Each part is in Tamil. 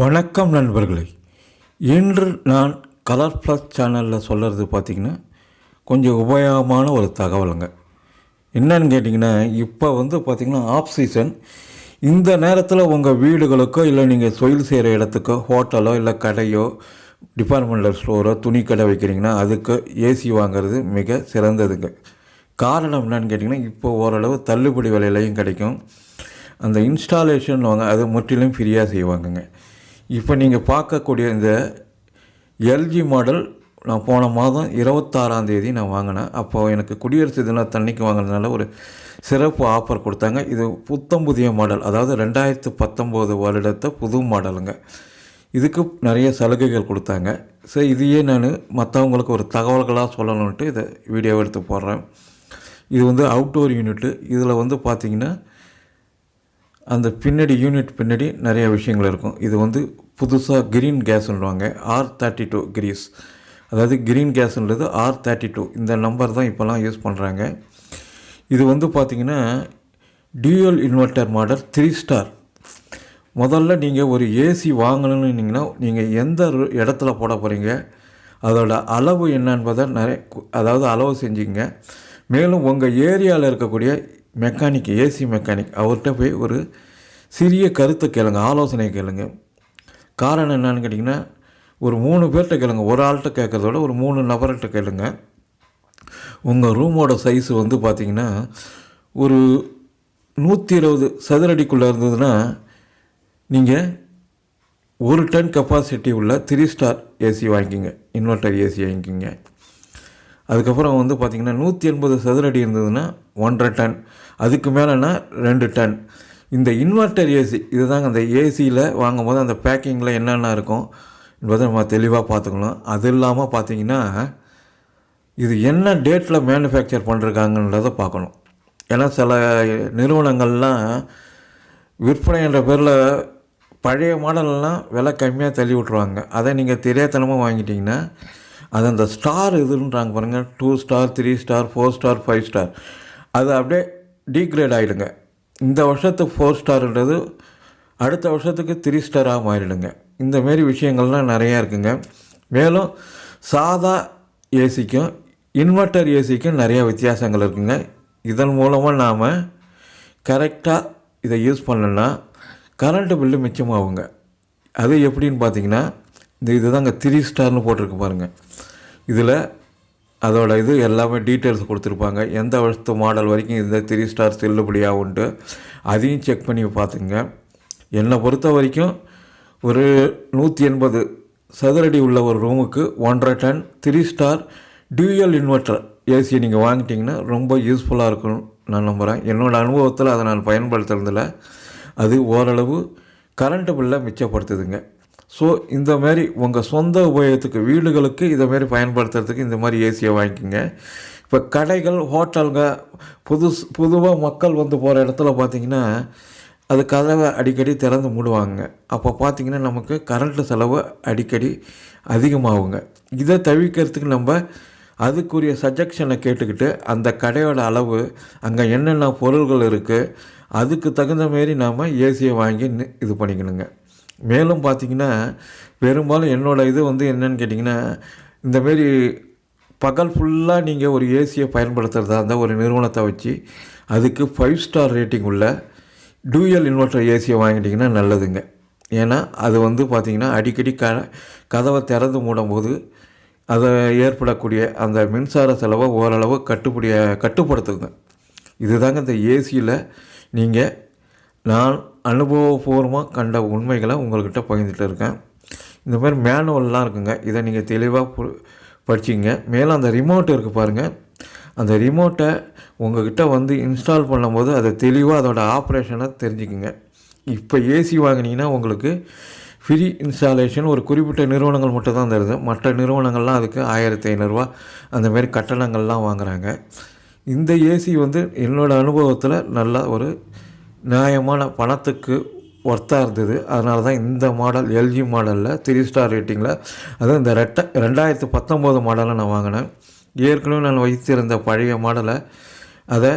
வணக்கம் நண்பர்களே. இன்று நான் கலர் ப்ளஸ் சேனலில் சொல்கிறது பார்த்திங்கன்னா கொஞ்சம் உபயோகமான ஒரு தகவலுங்க. என்னன்னு கேட்டிங்கன்னா இப்போ வந்து பார்த்திங்கன்னா ஆஃப் சீசன் இந்த நேரத்தில் உங்கள் வீடுகளுக்கோ இல்லை நீங்கள் தொழில் செய்கிற இடத்துக்கோ ஹோட்டலோ இல்லை கடையோ டிபார்ட்மெண்டல் ஸ்டோரோ துணி கடை வைக்கிறீங்கன்னா அதுக்கு ஏசி வாங்குறது மிக சிறந்ததுங்க. காரணம் என்னன்னு கேட்டிங்கன்னா இப்போ ஓரளவு தள்ளுபடி விலையிலையும் கிடைக்கும். அந்த இன்ஸ்டாலேஷன் வாங்க அது முற்றிலும் ஃப்ரீயாக செய்வாங்கங்க. இப்போ நீங்கள் பார்க்கக்கூடிய இந்த எல்ஜி மாடல் நான் போன மாதம் இருபத்தாறாம் தேதி நான் வாங்கினேன். அப்போது எனக்கு குடியரசு தினத்தன்னைக்கு வாங்கினதுனால ஒரு சிறப்பு ஆஃபர் கொடுத்தாங்க. இது புத்தம் புதிய மாடல் அதாவது ரெண்டாயிரத்து பத்தொம்போது வருடத்தை புது மாடலுங்க இதுக்கு நிறைய சலுகைகள் கொடுத்தாங்க. சரி இதையே நான் மற்றவங்களுக்கு ஒரு தகவல்களாக சொல்லணுன்ட்டு இதை வீடியோ எடுத்து போடுறேன். இது வந்து அவுட்டோர் யூனிட்டு இதில் வந்து பார்த்திங்கன்னா அந்த பின்னாடி யூனிட் பின்னாடி நிறையா விஷயங்கள் இருக்கும். இது வந்து புதுசாக கிரீன் கேஸ்ன்றாங்க ஆர் தேர்ட்டி டூ கிரீஸ் அதாவது கிரீன் கேஸ்ன்றது ஆர் தேர்ட்டி டூ இந்த நம்பர் தான் இப்போல்லாம் யூஸ் பண்ணுறாங்க இது வந்து பார்த்திங்கன்னா dual inverter model three star முதல்ல நீங்கள் ஒரு ஏசி வாங்கணுன்னீங்கன்னா நீங்கள் எந்த இடத்துல போட போகிறீங்க அதோட அளவு என்னன்றதை நிறைய அதாவது அளவு செஞ்சுங்க மேலும் உங்கள் ஏரியாவில் இருக்கக்கூடிய மெக்கானிக் ஏசி மெக்கானிக் அவர்கிட்ட போய் ஒரு சிறிய கருத்தை கேளுங்க ஆலோசனை கேளுங்க. காரணம் என்னன்னு கேட்டிங்கன்னா ஒரு மூணு பேர்கிட்ட கேளுங்க. ஒரு ஆள்கிட்ட கேட்குறதோட ஒரு மூணு நபர்கிட்ட கேளுங்க. உங்கள் ரூமோட சைஸ் வந்து பார்த்திங்கன்னா ஒரு நூற்றி இருபது சதுரடிக்குள்ளே இருந்ததுன்னா நீங்கள் ஒரு டன் கெப்பாசிட்டி உள்ள த்ரீ ஸ்டார் ஏசி வாங்கிக்கிங்க. இன்வெர்டர் ஏசி வாங்கிக்கிங்க. அதுக்கப்புறம் வந்து பார்த்திங்கன்னா நூற்றி எண்பது சதுரடி இருந்ததுன்னா ஒன்றரை டன். அதுக்கு மேலேனா ரெண்டு டன். இந்த இன்வெர்ட்டர் ஏசி இதுதாங்க அந்த ஏசியில் வாங்கும்போது அந்த பேக்கிங்கில் என்னென்ன இருக்கும் என்பதை நம்ம தெளிவாக பார்த்துக்கணும். அது இல்லாமல் பார்த்தீங்கன்னா இது என்ன டேட்டில் மேனுஃபேக்சர் பண்ணிருக்காங்கன்றதை பார்க்கணும். ஏன்னா சில நிறுவனங்கள்லாம் விற்பனை என்ற பேரில் பழைய மாடலெல்லாம் விலை கம்மியாக தள்ளி விட்ருவாங்க அதை நீங்கள் தெரியாதனமாக வாங்கிட்டிங்கன்னா அது அந்த ஸ்டார் இதுன்றாங்க பாருங்கள் two star three star four star five star அது அப்படியே டீக்ரேட் ஆகிடுங்க இந்த வருஷத்துக்கு ஃபோர் ஸ்டார்ன்றது அடுத்த வருஷத்துக்கு த்ரீ ஸ்டாராக மாறிடுங்க இந்த மாரி விஷயங்கள்லாம் நிறையா இருக்குங்க. மேலும் சாதா ஏசிக்கும் இன்வெர்ட்டர் ஏசிக்கும் நிறையா வித்தியாசங்கள் இருக்குங்க. இதன் மூலமாக நாம் கரெக்டாக இதை யூஸ் பண்ணலன்னா கரண்ட்டு பில்லு மிச்சமாகுங்க. அது எப்படின்னு பார்த்தீங்கன்னா இந்த இதுதாங்க த்ரீ ஸ்டார்னு போட்டிருக்கு பாருங்கள் இதில் அதோட இது எல்லாமே டீட்டெயில்ஸ் கொடுத்துருப்பாங்க. எந்த வருஷத்து மாடல் வரைக்கும் இந்த த்ரீ ஸ்டார் செல்லுபடியாக உண்டு அதையும் செக் பண்ணி பார்த்துங்க. என்னை பொறுத்த வரைக்கும் ஒரு நூற்றி எண்பது சதுரடி உள்ள ஒரு ரூமுக்கு ஒன்றரை ton three star dual inverter AC நீங்கள் வாங்கிட்டீங்கன்னா ரொம்ப யூஸ்ஃபுல்லாக இருக்கும் நான் நம்புகிறேன் என்னோடய அனுபவத்தில் அதை நான் பயன்படுத்துறதில்ல. அது ஓரளவு கரண்ட்டு பில்லை மிச்சப்படுத்துதுங்க. ஸோ இந்த மாதிரி உங்கள் சொந்த உபயோகத்துக்கு வீடுகளுக்கு இதை மாதிரி பயன்படுத்துறதுக்கு இந்த மாதிரி ஏசியை வாங்கிக்கோங்க. இப்போ கடைகள் ஹோட்டலுங்க புது பொதுவாக மக்கள் வந்து போகிற இடத்துல பார்த்தீங்கன்னா அது கதவை அடிக்கடி திறந்து மூடுவாங்க. அப்போ பார்த்தீங்கன்னா நமக்கு கரண்ட்டு செலவு அடிக்கடி அதிகமாகுங்க. இதை தவிர்க்கிறதுக்கு நம்ம அதுக்குரிய சஜெக்ஷனை கேட்டுக்கிட்டு அந்த கடையோட அளவு அங்கே என்னென்ன பொருள்கள் இருக்குது அதுக்கு தகுந்த மாரி நாம் ஏசியை வாங்கி இது பண்ணிக்கணுங்க. மேலும் பார்த்தீங்கன்னா பெரும்பாலும் என்னோடய இது வந்து என்னன்னு கேட்டிங்கன்னா இந்தமாரி பகல் ஃபுல்லாக நீங்கள் ஒரு ஏசியை பயன்படுத்துகிறதா இருந்தால் ஒரு நிறுவனத்தை வச்சு அதுக்கு ஃபைவ் ஸ்டார் ரேட்டிங் உள்ள டூயல் இன்வெர்ட்டர் ஏசியை வாங்கிட்டிங்கன்னா நல்லதுங்க. ஏன்னா அது வந்து பார்த்திங்கன்னா அடிக்கடி க கதவை திறந்து மூடும்போது அதை ஏற்படக்கூடிய அந்த மின்சார செலவை ஓரளவு கட்டுப்படிய கட்டுப்படுத்துங்க. இதுதாங்க இந்த ஏசியில் நீங்கள் நான் அனுபவபூர்வமாக கண்ட உண்மைகளை உங்கள்கிட்ட பகிர்ந்துட்டு இருக்கேன் இந்த மாதிரி மேனுவல்லாம் இருக்குங்க. இதை நீங்கள் தெளிவாக பு படிச்சிங்க. மேலே அந்த ரிமோட் இருக்குது பாருங்கள் அந்த ரிமோட்டை உங்கள்கிட்ட வந்து இன்ஸ்டால் பண்ணும்போது அதை தெளிவாக அதோட ஆப்ரேஷனை தெரிஞ்சுக்குங்க. இப்போ ஏசி வாங்கினீங்கன்னா உங்களுக்கு ஃப்ரீ இன்ஸ்டாலேஷன் ஒரு குறிப்பிட்ட நிறுவனங்கள் மட்டும் தான் தருது. மற்ற நிறுவனங்கள்லாம் அதுக்கு ஆயிரத்தி ஐநூறுரூவா அந்தமாரி கட்டணங்கள்லாம் வாங்குறாங்க. இந்த ஏசி வந்து என்னோடய அனுபவத்தில் நல்ல ஒரு நியாயமான பணத்துக்கு ஒர்த்தாக இருந்தது. அதனால தான் இந்த மாடல் எல்ஜி மாடலில் த்ரீ ஸ்டார் ரேட்டிங்கில் அதுவும் இந்த ரெட்ட ரெண்டாயிரத்து பத்தொம்போது மாடலை நான் வாங்கினேன். ஏற்கனவே நான் வைத்திருந்த பழைய மாடலை அதை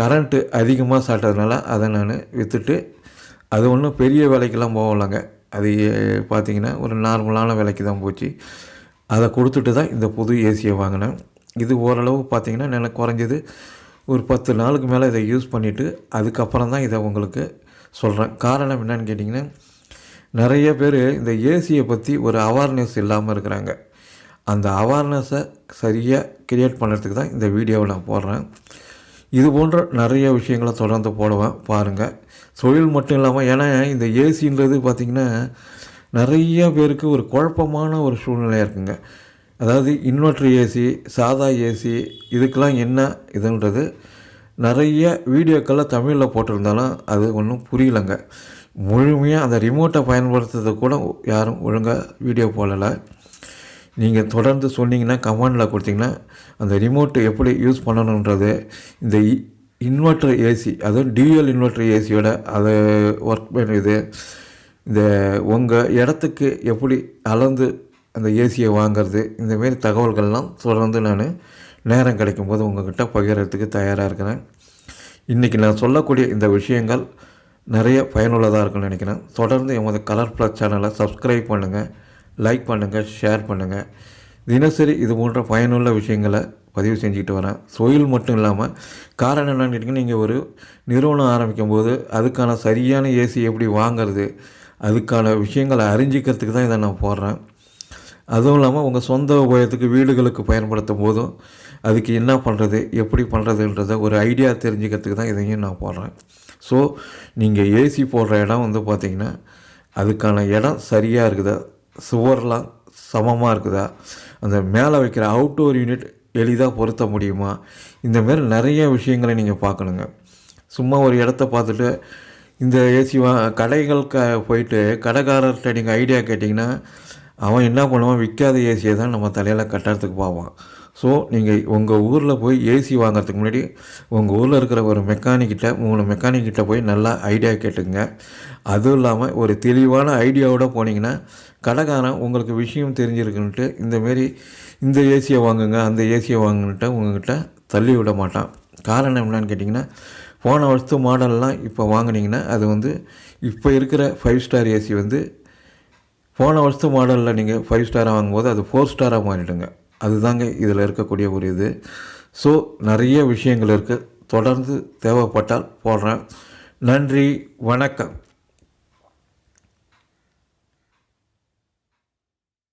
கரண்ட்டு அதிகமாக சாட்டதுனால அதை நான் விற்றுட்டு அது ஒன்றும் பெரிய விலைக்கெல்லாம் போகலைங்க. அது பார்த்திங்கன்னா பார்த்தீங்கன்னா ஒரு நார்மலான விலைக்கு தான் போச்சு. அதை கொடுத்துட்டு தான் இந்த புது ஏசியை வாங்கினேன். இது ஓரளவு பார்த்தீங்கன்னா எனக்கு குறைஞ்சது. ஒரு பத்து நாளுக்கு மேலே இதை யூஸ் பண்ணிவிட்டு அதுக்கப்புறம் தான் இதை உங்களுக்கு சொல்கிறேன். காரணம் என்னன்னு கேட்டிங்கன்னா நிறைய பேர் இந்த ஏசியை பற்றி ஒரு அவேர்னஸ் இல்லாமல் இருக்கிறாங்க. அந்த அவேர்னஸை சரியாக க்ரியேட் பண்ணுறதுக்கு தான் இந்த வீடியோவை நான் போடுறேன். இது போன்ற நிறைய விஷயங்களை தொடர்ந்து போடுவேன் பாருங்கள் தொழில் மட்டும் இல்லாமல் ஏன்னா இந்த ஏசின்றது பார்த்திங்கன்னா நிறைய பேருக்கு ஒரு குழப்பமான ஒரு சூழ்நிலையாக இருக்குங்க. அதாவது இன்வெர்ட்ரு ஏசி சாதா ஏசி இதுக்கெலாம் என்ன இதுன்றது நிறைய வீடியோக்கெல்லாம் தமிழில் போட்டிருந்தாலும் அது ஒன்றும் புரியலைங்க. முழுமையாக அந்த ரிமோட்டை பயன்படுத்துறது கூட யாரும் ஒழுங்காக வீடியோ போடலை. நீங்கள் தொடர்ந்து சொன்னீங்கன்னா கமெண்டில் கொடுத்தீங்கன்னா அந்த ரிமோட்டு எப்படி யூஸ் பண்ணணுன்றது இந்த இன்வெர்ட்ரு ஏசி அதுவும் டியூஎல் இன்வெர்ட்ரு ஏசியோட அது ஒர்க் பண்ணுது. இந்த உங்கள் இடத்துக்கு எப்படி அளந்து அந்த ஏசியை வாங்குறது இந்தமாரி தகவல்கள்லாம் தொடர்ந்து நான் நேரம் கிடைக்கும்போது உங்கள்கிட்ட பகிர்றதுக்கு தயாராக இருக்கிறேன். இன்றைக்கி நான் சொல்லக்கூடிய இந்த விஷயங்கள் நிறைய பயனுள்ளதாக இருக்கும்னு நினைக்கிறேன். தொடர்ந்து எமது கலர் ப்ளஸ் சேனலை சப்ஸ்கிரைப் பண்ணுங்கள் லைக் பண்ணுங்கள் ஷேர் பண்ணுங்கள் தினசரி இது போன்ற பயனுள்ள விஷயங்களை பதிவு செஞ்சுக்கிட்டு வரேன். தொழில் மட்டும் இல்லாமல் காரணம் என்னன்னு கேட்டிங்கன்னா நீங்கள் ஒரு நிறுவனம் ஆரம்பிக்கும் போது அதுக்கான சரியான ஏசி எப்படி வாங்குறது அதுக்கான விஷயங்களை அறிஞ்சிக்கிறதுக்கு தான் இதை நான் போடுறேன். அதுவும் இல்லாமல் உங்கள் சொந்த உபயோகத்துக்கு வீடுகளுக்கு பயன்படுத்தும் போதும் அதுக்கு என்ன பண்ணுறது எப்படி பண்ணுறதுன்றத ஒரு ஐடியா தெரிஞ்சுக்கிறதுக்கு தான் இதையும் நான் போடுறேன். ஸோ நீங்கள் ஏசி போடுற இடம் வந்து பார்த்திங்கன்னா அதுக்கான இடம் சரியாக இருக்குதா? சுவர்லாம் சமமாக இருக்குதா? அந்த மேலே வைக்கிற அவுட்டோர் யூனிட் எளிதாக பொருத்த முடியுமா? இந்த மாதிரி நிறைய விஷயங்களை நீங்கள் பார்க்கணுங்க. சும்மா ஒரு இடத்த பார்த்துட்டு இந்த ஏசி வா கடைகளுக்கு போயிட்டு கடைக்காரர்கிட்ட நீங்கள் ஐடியா கேட்டிங்கன்னா அவன் என்ன பண்ணுவான்? விற்காத ஏசியை தான் நம்ம தலையில் கட்டுறதுக்கு பார்ப்பான். ஸோ நீங்கள் உங்கள் ஊரில் போய் ஏசி வாங்குறதுக்கு முன்னாடி உங்கள் ஊரில் இருக்கிற ஒரு மெக்கானிக்கிட்ட மூணு மெக்கானிக்கிட்ட போய் நல்லா ஐடியா கேட்டுங்க அதுவும் இல்லாமல் ஒரு தெளிவான ஐடியாவோட போனீங்கன்னா கடைக்காரன் உங்களுக்கு விஷயம் தெரிஞ்சிருக்குன்ட்டு இந்தமாரி இந்த ஏசியை வாங்குங்க அந்த ஏசியை வாங்குன்ட்டு உங்ககிட்ட தள்ளி விட மாட்டான். காரணம் என்னன்னு கேட்டிங்கன்னா போன வருஷத்து மாடல்லாம் இப்போ வாங்கினீங்கன்னா அது வந்து இப்போ இருக்கிற ஃபைவ் ஸ்டார் ஏசி வந்து போன வருஷத்து மாடலில் நீங்கள் ஃபைவ் ஸ்டாராக வாங்கும்போது அது ஃபோர் ஸ்டாராக மாறிடுங்க. அதுதாங்க இதில் இருக்கக்கூடிய ஒரு இது. ஸோ நிறைய விஷயங்கள் இருக்குது தொடர்ந்து தேவைப்பட்டால் போடுறேன். நன்றி வணக்கம்.